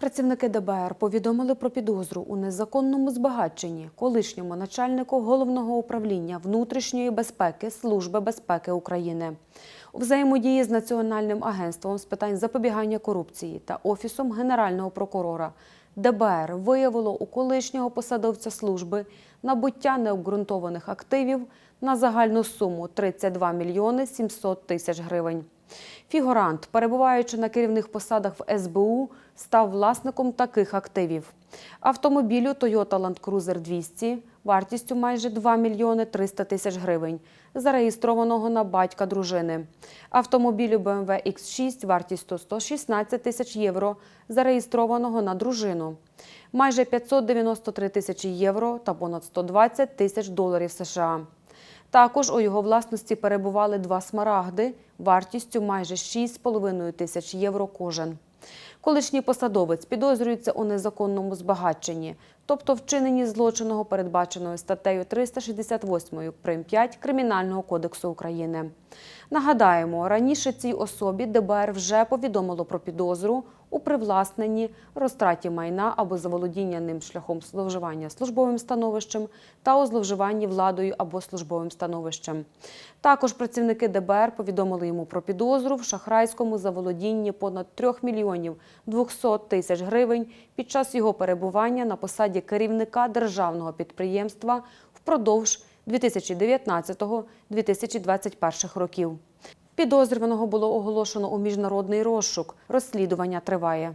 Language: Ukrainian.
Працівники ДБР повідомили про підозру у незаконному збагаченні колишньому начальнику головного управління внутрішньої безпеки Служби безпеки України. У взаємодії з Національним агентством з питань запобігання корупції та Офісом Генерального прокурора ДБР виявило у колишнього посадовця служби набуття необґрунтованих активів на загальну суму 32 мільйони 700 тисяч гривень. Фігурант, перебуваючи на керівних посадах в СБУ, став власником таких активів: автомобілю Toyota Land Cruiser 200 вартістю майже 2 мільйони 300 тисяч гривень, зареєстрованого на батька дружини, автомобілю BMW X6 вартістю 116 тисяч євро, зареєстрованого на дружину, майже 593 тисячі євро та понад 120 тисяч доларів США. Також у його власності перебували два смарагди вартістю майже 6,5 тисяч євро кожен. Колишній посадовець підозрюється у незаконному збагаченні, тобто вчиненні злочиного передбаченої статтею 368 прим. 5 Кримінального кодексу України. Нагадаємо, раніше цій особі ДБР вже повідомило про підозру у привласненні, розтраті майна або заволодіння ним шляхом зловживання службовим становищем та у зловживанні владою або службовим становищем. Також працівники ДБР повідомили йому про підозру в шахрайському заволодінні понад 3 мільйонів 200 тисяч гривень під час його перебування на посаді керівника державного підприємства впродовж 2019-2021 років. Підозрюваного було оголошено у міжнародний розшук. Розслідування триває.